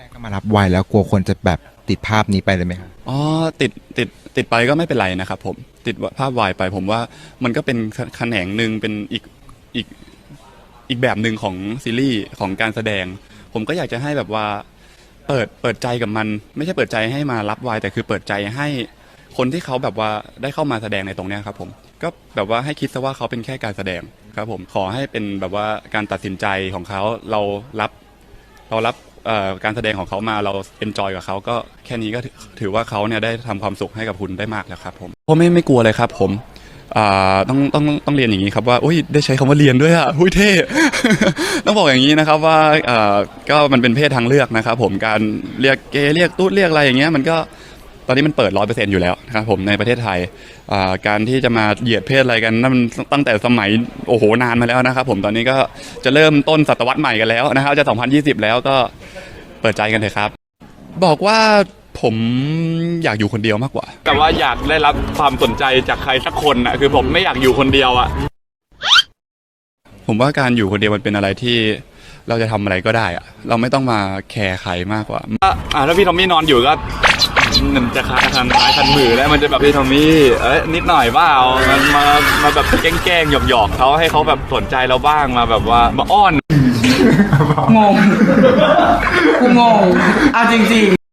แรกก็มารับไวแล้วกลัวคนจะแบบติดภาพนี้ไปเลยไหมครับอ๋อติดติดติดไปก็ไม่เป็นไรนะครับผมติดภาพวายไปผมว่ามันก็เป็นแขแขนงหนึ่งเป็นอีกอีกอีกแบบหนึ่งของซีรีส์ของการแสดง ผมก็อยากจะให้แบบว่าเปิดเปิดใจกับมัน ไม่ใช่เปิดใจให้มารับวายแต่คือเปิดใจให้คนที่เขาแบบว่าได้เข้ามาแสดงในตรงเนี้ยครับผมก็แบบว่าให้คิดซะว่าเขาเป็นแค่การแสดงครับผมขอให้เป็นแบบว่าการตัดสินใจของเขาเรารับ เรารับ เอ่อการแสดงของเขามาเราเอนจอยกับเขาก็แค่นี้ก็ถือว่าเขาเนี่ยได้ทำความสุขให้กับคุณได้มากแล้วครับผมผมไม่ไม่กลัวเลยครับผมอ่าต้องต้องต้องเรียนอย่างนี้ครับว่าอุ้ยได้ใช้คำว่าเรียนด้วยอะอุ้ยเท่ ต้องบอกอย่างนี้นะครับว่าอ่าก็มันเป็นเพศทางเลือกนะครับผมการเรียกเกย์เรียกตุ๊ดเรียกอะไรอย่างเงี้ยมันก็ ตอนนี้มันเปิดร้อยเปอร์เซ็นต์อยู่แล้วนะครับผมในประเทศไทยอ่าการที่จะมาเหยียดเพศอะไรกันนั่นมันตั้งแต่สมัยโอ้โหนานมาแล้วนะครับผมตอนนี้ก็จะเริ่มต้นศตวรรษใหม่กันแล้วนะครับจะ 2020 แล้วก็เปิดใจกันเถอะครับ บอกว่าผมอยากอยู่คนเดียวมากกว่า แต่ว่าอยากได้รับความสนใจจากใครสักคนอะคือผมไม่อยากอยู่คนเดียวอะผมว่าการอยู่คนเดียวมันเป็นอะไรที่เราจะทำอะไรก็ได้อะเราไม่ต้องมาแคร์ใครมากกว่าอ่าถ้าพี่ทอมมี่นอนอยู่ก็ มันจะคาทันไม้ทันมือแล้วมันจะแบบพี่ทอมมี่เอ้ยนิดหน่อยเปล่ามันมามาแบบแกล้งๆหยอกๆเขาให้เขาแบบสนใจเราบ้างมาแบบว่ามาอ้อน งง กูงงอะจริงๆ